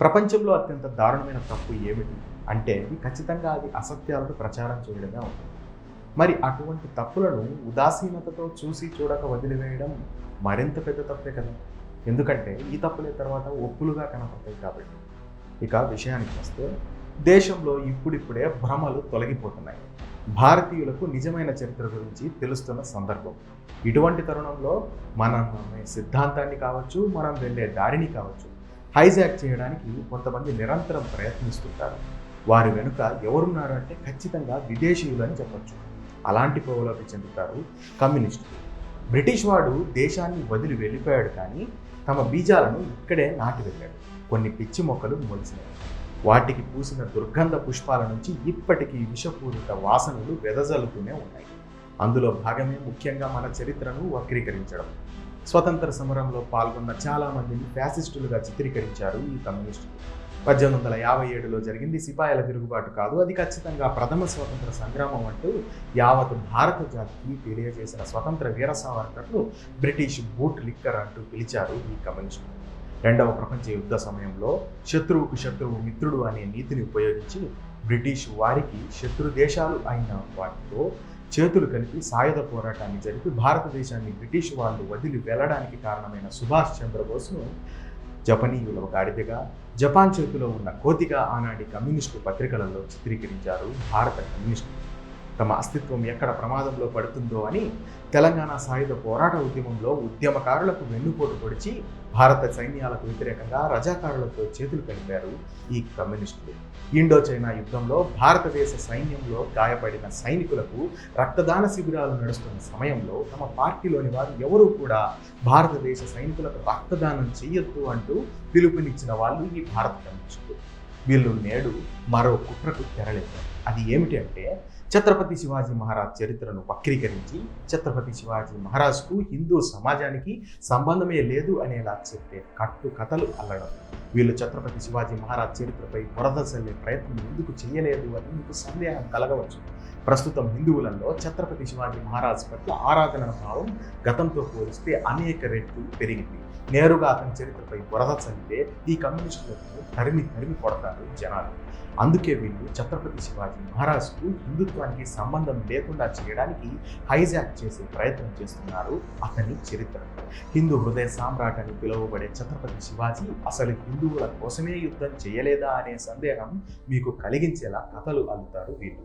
ప్రపంచంలో అత్యంత దారుణమైన తప్పు ఏమిటి? అంటే ఖచ్చితంగా అది అసత్యాలను ప్రచారం చేయడమే ఉంటుంది మరి అటువంటి తప్పులను ఉదాసీనతతో చూసి చూడక వదిలివేయడం మరింత పెద్ద తప్పే కదా? ఎందుకంటే ఈ తప్పులే తర్వాత ఒప్పులుగా కనపడతాయి కాబట్టి. ఇక విషయానికి వస్తే దేశంలో ఇప్పుడిప్పుడే భ్రమలు తొలగిపోతున్నాయి. భారతీయులకు నిజమైన చరిత్ర గురించి తెలుస్తున్న సందర్భం. ఇటువంటి తరుణంలో మనం నమ్మే సిద్ధాంతాన్ని కావచ్చు మనం వెళ్ళే దారిని కావచ్చు హైజాక్ చేయడానికి కొంతమంది నిరంతరం ప్రయత్నిస్తుంటారు. వారి వెనుక ఎవరున్నారు అంటే ఖచ్చితంగా విదేశీయులు అని చెప్పచ్చు. అలాంటి కోవలోకి చెందుతారు కమ్యూనిస్టులు. బ్రిటిష్ వాడు దేశాన్ని వదిలి వెళ్ళిపోయాడు కానీ తమ బీజాలను ఇక్కడే నాటి వెళ్ళాడు. కొన్ని పిచ్చి మొక్కలు మొలిసినాయి వాటికి పూసిన దుర్గంధ పుష్పాల నుంచి ఇప్పటికీ విషపూరిత వాసనలు వెదజల్లుతూనే ఉన్నాయి. అందులో భాగమే ముఖ్యంగా మన చరిత్రను వక్రీకరించడం. స్వతంత్ర సమరంలో పాల్గొన్న చాలామందిని ఫ్యాసిస్టులుగా చిత్రీకరించారు ఈ కమ్యూనిస్టులు. పద్దెనిమిది వందల యాభై ఏడులో జరిగింది సిపాయిల తిరుగుబాటు కాదు. అది ఖచ్చితంగా ప్రథమ స్వతంత్ర సంగ్రామం అంటూ యావత్ భారత జాతికి తెలియజేసిన స్వతంత్ర వీర సావర్కర్ను బ్రిటిష్ బూట్ లిక్కర్ అంటూ పిలిచారు ఈ కమ్యూనిస్టులు. రెండవ ప్రపంచ యుద్ధ సమయంలో శత్రువుకు శత్రువు మిత్రుడు అనే నీతిని ఉపయోగించి బ్రిటిష్ వారికి శత్రు దేశాలు అయిన వాటితో చేతులు కలిపి సాయుధ పోరాటాన్ని జరిపి భారతదేశాన్ని బ్రిటిష్ వాళ్ళు వదిలి వెళ్ళడానికి కారణమైన సుభాష్ చంద్రబోస్ను జపనీయుల గాడిదగా జపాన్ చేతిలో ఉన్న కోతిగా ఆనాటి కమ్యూనిస్టు పత్రికలలో చిత్రీకరించారు భారత కమ్యూనిస్టు. తమ అస్తిత్వం ఎక్కడ ప్రమాదంలో పడుతుందో అని తెలంగాణ సాయుధ పోరాట ఉద్యమంలో ఉద్యమకారులకు వెన్నుపోటు పొడిచి భారత సైన్యాలకు వ్యతిరేకంగా రజాకారులతో చేతులు కలిపారు ఈ కమ్యూనిస్టులు. ఇండో చైనా యుద్ధంలో భారతదేశ సైన్యంలో గాయపడిన సైనికులకు రక్తదాన శిబిరాలు నడుస్తున్న సమయంలో తమ పార్టీలోని వారు ఎవరూ కూడా భారతదేశ సైనికులకు రక్తదానం చేయొద్దు అంటూ పిలుపునిచ్చిన వాళ్ళు ఈ భారత కమ్యూనిస్టులు. వీళ్ళు నేడు మరో కుట్రకు తెరలేదు అది ఏమిటి అంటే ఛత్రపతి శివాజీ మహారాజ్ చరిత్రను వక్రీకరించి ఛత్రపతి శివాజీ మహారాజ్కు హిందూ సమాజానికి సంబంధమే లేదు అనేలా చెప్పే కట్టు కథలు అల్లడం. వీళ్ళు ఛత్రపతి శివాజీ మహారాజ్ చరిత్రపై బురద చల్లే ప్రయత్నం ఎందుకు చేయలేదు అని మీకు సందేహం కలగవచ్చు. ప్రస్తుతం హిందువులలో ఛత్రపతి శివాజీ మహారాజ్ పట్ల ఆరాధన భావం గతంతో పోలిస్తే అనేక రెట్లు పెరిగింది. నేరుగా అతని చరిత్రపై బురద చల్లితే ఈ కమ్యూనిస్టులకు తరిమి తరిమి కొడతారు జనాలు. అందుకే వీళ్ళు ఛత్రపతి శివాజీ మహారాజ్కు హిందుత్వానికి సంబంధం లేకుండా చేయడానికి హైజాక్ చేసే ప్రయత్నం చేస్తున్నారు అతని చరిత్ర. హిందూ హృదయ సామ్రాట్ అని పిలువబడే ఛత్రపతి శివాజీ అసలు హిందువుల కోసమే యుద్ధం చేయలేదా అనే సందేహం మీకు కలిగించేలా కథలు అల్లుతారు వీళ్ళు.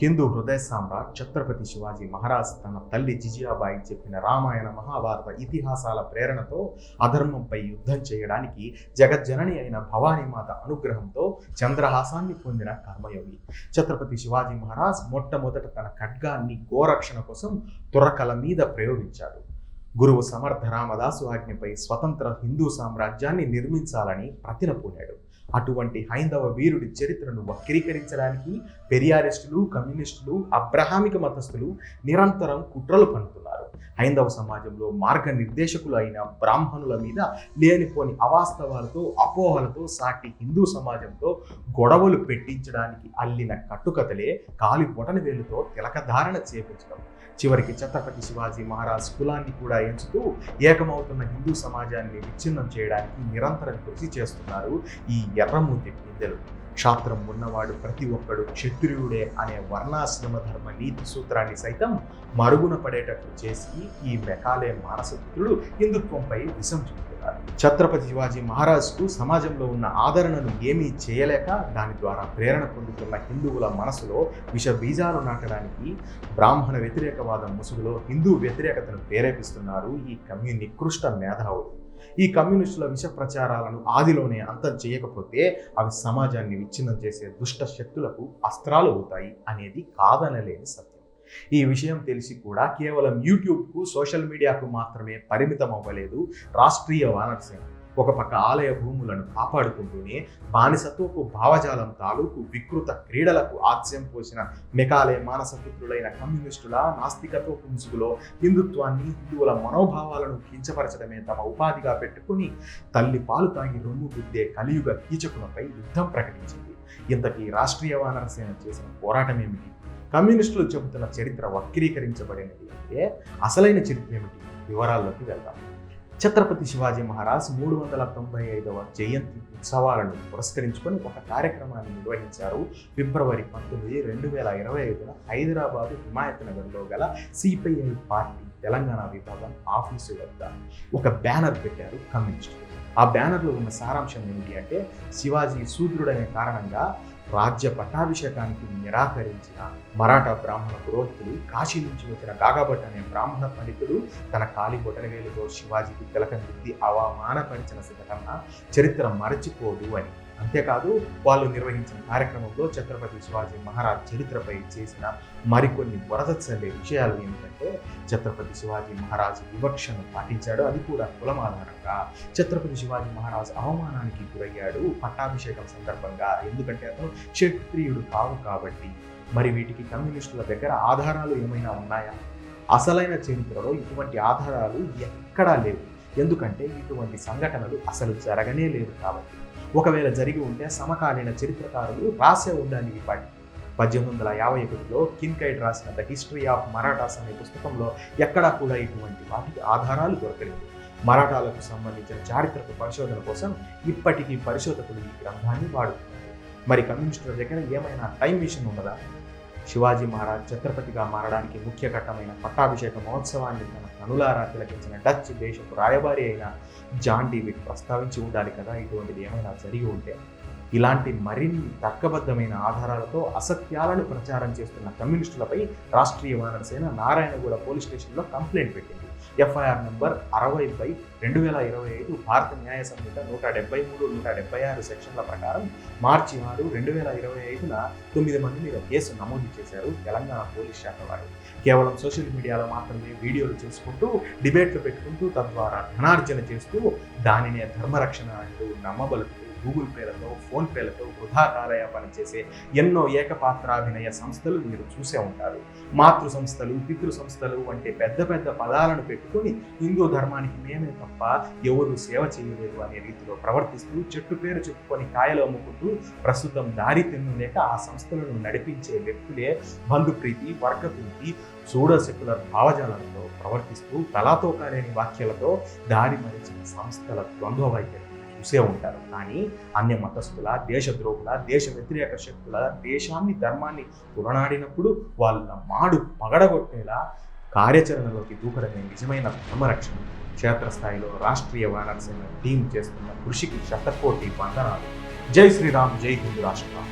హిందూ హృదయ సామ్రాట్ ఛత్రపతి శివాజీ మహారాజ్ తన తల్లి జిజియాబాయి చెప్పిన రామాయణ మహాభారత ఇతిహాసాల ప్రేరణతో అధర్మంపై యుద్ధం చేయడానికి జగజ్జనని అయిన భవానీమాత అనుగ్రహంతో చంద్రహాసాన్ని పొందిన కర్మయోగి. ఛత్రపతి శివాజీ మహారాజ్ మొట్టమొదట తన ఖడ్గాన్ని గోరక్షణ కోసం తురకల మీద ప్రయోగించాడు. గురువు సమర్థ రామదాసు ఆజ్ఞపై స్వతంత్ర హిందూ సామ్రాజ్యాన్ని నిర్మించాలని ప్రతినపూనాడు అటువంటి హైందవ వీరుడి చరిత్రను వక్రీకరించడానికి పెరియారిస్టులు కమ్యూనిస్టులు అబ్రహామిక మతస్థులు నిరంతరం కుట్రలు పన్నుతున్నారు. హైందవ సమాజంలో మార్గ నిర్దేశకులు అయిన బ్రాహ్మణుల మీద లేనిపోని అవాస్తవాలతో అపోహలతో సాటి హిందూ సమాజంతో గొడవలు పెట్టించడానికి అల్లిన కట్టుకథలే కాలి బొటన వేలుతో తిలకధారణ చేపించడం. చివరికి ఛత్రపతి శివాజీ మహారాజ్ కులాన్ని కూడా ఎంచుతూ ఏకమవుతున్న హిందూ సమాజాన్ని విచ్ఛిన్నం చేయడానికి నిరంతరం కృషి చేస్తున్నారు ఈ ఎర్రమూతి బిందెలు క్షాత్రం ఉన్నవాడు ప్రతి ఒక్కడు క్షత్రియుడే అనే వర్ణాశ్రమ ధర్మ నీతి సూత్రాన్ని సైతం మరుగున పడేటట్లు చేసి ఈ మెకాలే మానసపుత్రుడు హిందుత్వంపై విషం చూపుతున్నారు ఛత్రపతి శివాజీ మహారాజ్కు సమాజంలో ఉన్న ఆదరణను ఏమీ చేయలేక దాని ద్వారా ప్రేరణ పొందుతున్న హిందువుల మనసులో విష బీజాలు నాటడానికి బ్రాహ్మణ వ్యతిరేకవాదం ముసుగులో హిందూ వ్యతిరేకతను ప్రేరేపిస్తున్నారు ఈ కమ్యూ నికృష్ట మేధావులు. ఈ కమ్యూనిస్టుల విష ప్రచారాలను ఆదిలోనే అంతం చేయకపోతే అవి సమాజాన్ని విచ్ఛిన్నం చేసే దుష్ట శక్తులకు అస్త్రాలు అవుతాయి అనేది కాదనలేని సత్యం. ఈ విషయం తెలిసి కూడా కేవలం యూట్యూబ్కు సోషల్ మీడియాకు మాత్రమే పరిమితం అవ్వలేదు రాష్ట్రీయ వానరసేన. ఒక పక్క ఆలయ భూములను కాపాడుకుంటూనే బానిసత్వపు భావజాలం తాలూకు వికృత క్రీడలకు ఆస్యం పోసిన మెకాలే మానసపుత్రులైన కమ్యూనిస్టుల నాస్తికత్వ పుంసుకులో హిందుత్వాన్ని హిందువుల మనోభావాలను కించపరచడమే తమ ఉపాధిగా పెట్టుకుని తల్లి పాలు తాగి రొమ్ము గుద్దే కలియుగ కీచకులపై యుద్ధం ప్రకటించింది. ఇంతకీ రాష్ట్రీయ వానరసేన చేసిన పోరాటం ఏమిటి కమ్యూనిస్టులు చెబుతున్న చరిత్ర వక్రీకరించబడినది అంటే అసలైన చరిత్ర ఏమిటి? వివరాల్లోకి వెళ్దాం. ఛత్రపతి శివాజీ మహారాజ్ మూడు వందల తొంభై ఐదవ జయంతి ఉత్సవాలను పురస్కరించుకొని ఒక కార్యక్రమాన్ని నిర్వహించారు. ఫిబ్రవరి పంతొమ్మిది రెండు వేల ఇరవై ఐదున హైదరాబాదు హిమాయత్ నగర్లో గల సిపిఐ పార్టీ తెలంగాణ విభాగం ఆఫీసు వద్ద ఒక బ్యానర్ పెట్టారు కమ్యూనిస్టులు. ఆ బ్యానర్లో ఉన్న సారాంశం ఏమిటి అంటే శివాజీ శూద్రుడనే కారణంగా రాజ్య పట్టాభిషేకానికి నిరాకరించిన మరాఠా బ్రాహ్మణ పురోహితులు కాశీ నుంచి వచ్చిన కాగాభట్ అనే బ్రాహ్మణ పండితుడు తన కాలి బొటనవేలుతో శివాజీకి తిలకం దిద్ది అవమానపరిచిన సంఘటన చరిత్ర మరచిపోదు అని అంతేకాదు వాళ్ళు నిర్వహించిన కార్యక్రమంలో ఛత్రపతి శివాజీ మహారాజ్ చరిత్రపై చేసిన మరికొన్ని వరద చల్లే విషయాలు ఏమిటంటే ఛత్రపతి శివాజీ మహారాజ్ వివక్షను పాటించాడు. అది కూడా కులం ఆధారంగా ఛత్రపతి శివాజీ మహారాజ్ అవమానానికి గురయ్యాడు పట్టాభిషేకం సందర్భంగా. ఎందుకంటే అతను క్షత్రియుడు కావు కాబట్టి. మరి వీటికి కమ్యూనిస్టుల దగ్గర ఆధారాలు ఏమైనా ఉన్నాయా? అసలైన చరిత్రలో ఇటువంటి ఆధారాలు ఎక్కడా లేవు. ఎందుకంటే ఇటువంటి సంఘటనలు అసలు జరగనే లేదు కాబట్టి. ఒకవేళ జరిగి ఉంటే సమకాలీన చరిత్రకారులు రాసే ఉండాలి ఈ పాటి పద్దెనిమిది వందల యాభై ఒకటిలో కిన్కైడ్ రాసిన ద హిస్టరీ ఆఫ్ మరాఠాస్ అనే పుస్తకంలో ఎక్కడా కూడా ఇటువంటి వాటికి ఆధారాలు దొరకలేదు. మరాఠాలకు సంబంధించిన చారిత్రక పరిశోధన కోసం ఇప్పటికీ పరిశోధకులు ఈ గ్రంథాన్ని వాడుతున్నారు. మరి కమ్యూనిస్టుల దగ్గర ఏమైనా టైం మిషన్ ఉన్నదా? శివాజీ మహారాజ్ ఛత్రపతిగా మారడానికి ముఖ్య ఘట్టమైన పట్టాభిషేక మహోత్సవాన్ని తన కనులారా తిలకించిన డచ్ దేశపు రాయబారి అయిన జాన్ డీవిడ్ ప్రస్తావించి ఉండాలి కదా? ఇటువంటిది ఏమైనా జరిగి ఉంటే ఇలాంటి మరిన్ని తర్కబద్ధమైన ఆధారాలతో అసత్యాలను ప్రచారం చేస్తున్న కమ్యూనిస్టులపై రాష్ట్రీయ వానర సేన నారాయణగూడ పోలీస్ స్టేషన్లో కంప్లైంట్ పెట్టింది. ఎఫ్ఐఆర్ నెంబర్ అరవై బై రెండు వేల ఇరవై ఐదు భారత న్యాయ సంహిత నూట డెబ్బై మూడు నూట డెబ్బై ఆరు సెక్షన్ల ప్రకారం మార్చి ఆరు రెండు వేల ఇరవై ఐదున తొమ్మిది మంది మీద కేసు నమోదు చేశారు తెలంగాణ పోలీస్ శాఖ వారు. కేవలం సోషల్ మీడియాలో మాత్రమే వీడియోలు చేసుకుంటూ డిబేట్లు పెట్టుకుంటూ తద్వారా ధనార్జన చేస్తూ దానినే ధర్మరక్షణ అంటూ నమ్మబలుపుతూ గూగుల్ పేలతో ఫోన్ పేలతో వృధా కాలయ చేసే ఎన్నో ఏకపాత్రాభినయ సంస్థలు మీరు చూసే ఉంటారు. మాతృ సంస్థలు పితృ సంస్థలు వంటి పెద్ద పెద్ద పదాలను పెట్టుకుని హిందూ ధర్మానికి మేమే తప్ప ఎవరు సేవ చేయలేదు అనే రీతిలో ప్రవర్తిస్తూ చెట్టు పేరు చెప్పుకొని కాయలు అమ్ముకుంటూ ప్రస్తుతం దారి తిన్నులేక ఆ సంస్థలను నడిపించే వ్యక్తులే బంధుప్రీతి వర్గప్రీతి సూడో సెక్యులర్ భావజాలంతో ప్రవర్తిస్తూ తలాతో కాలేని వాక్యాలతో దారి మరిచిన సంస్థల ద్వంద్వ వైఖరి. చూసే ఉంటారు. కానీ అన్య మతస్థుల దేశద్రోహుల దేశ వ్యతిరేక శక్తుల దేశాన్ని ధర్మాన్ని తులనాడినప్పుడు వాళ్ళ మాడు పగడగొట్టేలా కార్యాచరణలోకి దూకడమే నిజమైన ధర్మరక్షణ. క్షేత్రస్థాయిలో రాష్ట్రీయ వానరసేన టీం చేస్తున్న కృషికి శతకోటి వందనాలు జై శ్రీరామ్ జై హిందూ రాష్ట్రం.